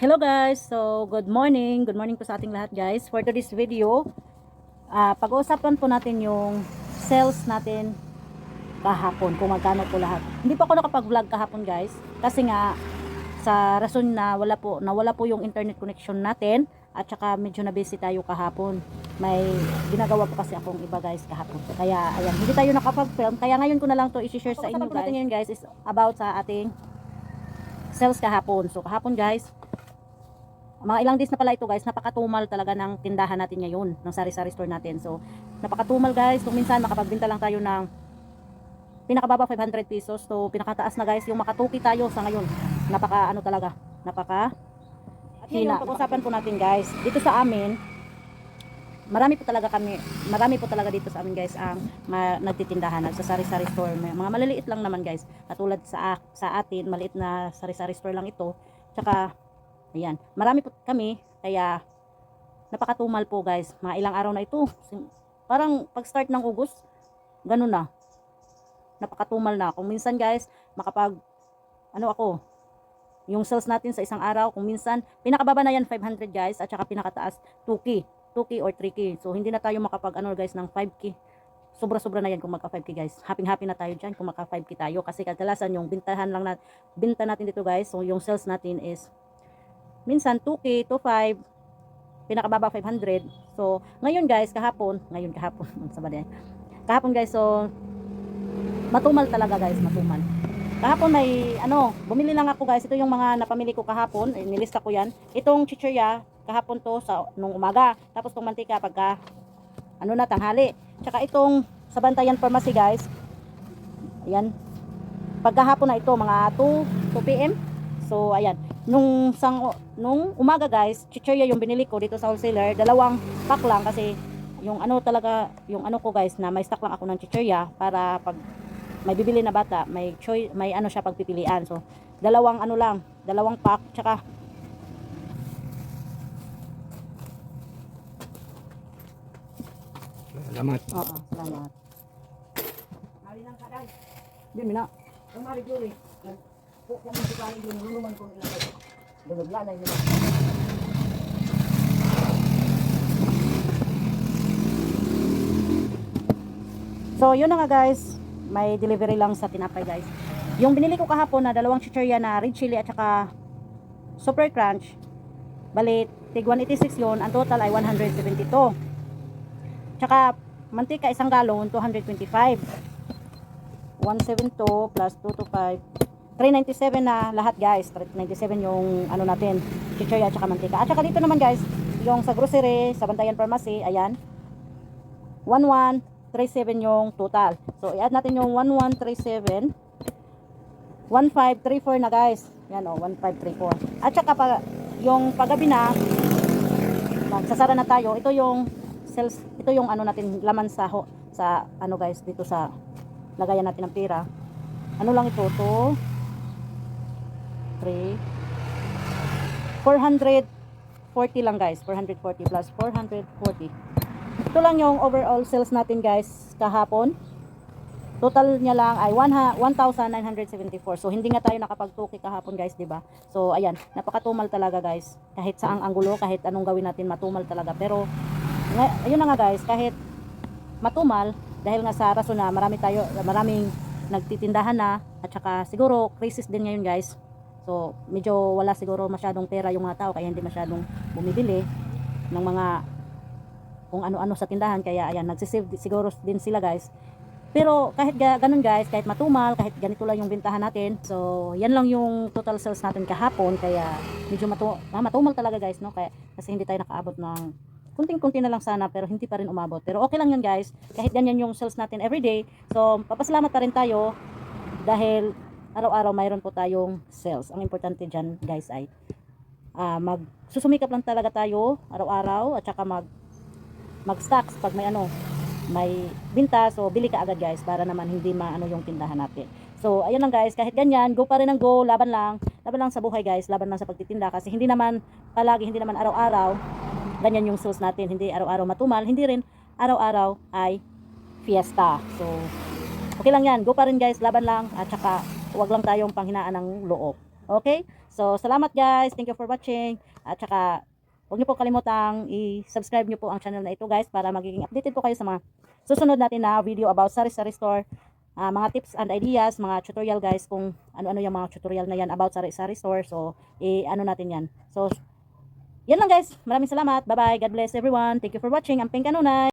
Hello guys! So, good morning. Good morning po sa ating lahat guys. For today's video, ah pag-uusapan po natin yung sales natin kahapon, kung magkano po lahat. Hindi po ako nakapag-vlog kahapon guys, kasi nga sa rason na wala po, nawala po yung internet connection natin at saka medyo na busy tayo kahapon. May ginagawa po kasi akong iba guys kahapon. Kaya ayan, hindi tayo nakapag-film. Kaya ngayon ko na lang to i-share sa inyo guys. natin ngayon guys is about sa ating sales kahapon. So kahapon guys, mga ilang days na pala ito guys, napakatumal talaga ng tindahan natin ngayon, ng sari-sari store natin. So, napakatumal guys, kung minsan makapagbenta lang tayo ng pinakababa 500 pesos. So, pinakataas na guys, yung makatuki tayo sa ngayon. Napaka ano talaga, napaka hina. Pag-usapan po natin guys, dito sa amin, marami po talaga kami, marami po talaga dito sa amin guys ang ma- nagtitindahan sa sari-sari store. May mga maliliit lang naman guys, katulad sa sa atin, maliit na sari-sari store lang ito. Tsaka Ayan. Marami po kami, kaya napakatumal po guys. Mga ilang araw na ito. Parang pag-start ng August, ganun na. Napakatumal na. Kung minsan guys, makapag, ano ako, yung sales natin sa isang araw, kung minsan, pinakababa na yan 500 guys, at saka pinakataas 2K. 2K or 3K. So, hindi na tayo makapag, ano guys, ng 5K. Sobra-sobra na yan kung magka 5K guys. Happy-happy na tayo dyan kung magka 5K tayo. Kasi kadalasan yung bintahan lang na, binta natin dito guys, so yung sales natin is minsan 2K to 5 pinakababa 500 so ngayon guys kahapon ngayon kahapon sa bagay kahapon guys so matumal talaga guys matumal. Kahapon may ano bumili lang ako guys ito yung mga napamili ko kahapon eh, nilista ko yan. Itong chichirya kahapon to sa nung umaga tapos tong mantika pagka ano na tanghali. Tsaka itong sa bantayan pharmacy guys ayan. Pagkahapon na ito mga 2 2 PM so ayan nung sang nung umaga guys, chichirya yung binili ko dito sa wholesaler, dalawang pack lang kasi yung ano talaga, yung ano ko guys na may stock lang ako ng chichirya para pag may bibili na bata, may choice, may ano siya pagpipilian. So, dalawang ano lang, dalawang pack tsaka Salamat. Oo, salamat. Mari lang kaday. Di mina. Ang mari juri. So, yun na nga guys. May delivery lang sa tinapay guys. Yung binili ko kahapon na dalawang chichirya na red chili at saka super crunch. Balit, tig 186 yun. Ang total ay 172. Tsaka, mantika isang galon, 225. 172 plus 225. 397 na lahat guys. 397 yung ano natin, chichirya at saka mantika. At saka dito naman guys, yung sa grocery, sa Bantayan Pharmacy, ayan. 1137 yung total. So, i-add natin yung 1137. 1534 na guys. Yan o, 1534. At saka pa, yung paggabi na, magsasara na tayo. Ito yung sales, ito yung ano natin, laman sa, ho, sa ano guys, dito sa lagayan natin ng pera. Ano lang ito? To 3 440 lang guys. 440 plus 440. Ito lang yung overall sales natin guys kahapon. Total niya lang ay 1 1,974. So hindi nga tayo nakapag-2K kahapon guys, 'di ba? So ayan, napakatumal talaga guys. Kahit saang anggulo, kahit anong gawin natin, matumal talaga. Pero ayun na nga guys, kahit matumal dahil nga sa rason na marami tayo, maraming nagtitindahan na at saka siguro crisis din ngayon guys. So medyo wala siguro masyadong pera yung mga tao kaya hindi masyadong bumibili ng mga kung ano-ano sa tindahan kaya ayan nagsisave siguro din sila guys pero kahit ga, ganun guys, kahit matumal, kahit ganito lang yung bintahan natin. So, yan lang yung total sales natin kahapon. Kaya medyo matu ah, matumal talaga guys, no? Kaya, kasi hindi tayo nakaabot ng kunting-kunti na lang sana pero hindi pa rin umabot. Pero okay lang yun guys. Kahit ganyan yung sales natin everyday. So, papasalamat pa rin tayo dahil araw-araw mayroon po tayong sales. Ang importante dyan guys ay ah, mag susumikap lang talaga tayo araw-araw at saka mag mag-stocks pag may ano may binta. So bili ka agad guys para naman hindi maano yung tindahan natin. So ayun lang guys kahit ganyan go pa rin ang go laban lang. Laban lang sa buhay guys laban lang sa pagtitinda. Kasi hindi naman palagi hindi naman araw-araw ganyan yung sales natin. Hindi araw-araw matumal hindi rin araw-araw ay fiesta. So okay lang yan go pa rin guys laban lang at saka huwag lang tayong panghinaan ng loob okay So, salamat guys. Thank you for watching. At saka, huwag niyo po kalimutang i-subscribe niyo po ang channel na ito guys para magiging updated po kayo sa mga susunod natin na video about sari-sari store. Ah, mga tips and ideas, mga tutorial guys kung ano-ano yung mga tutorial na yan about sari-sari store. So, i-ano natin yan. So, yan lang guys. Maraming salamat. Bye-bye. God bless everyone. Thank you for watching. Amping Kanunay.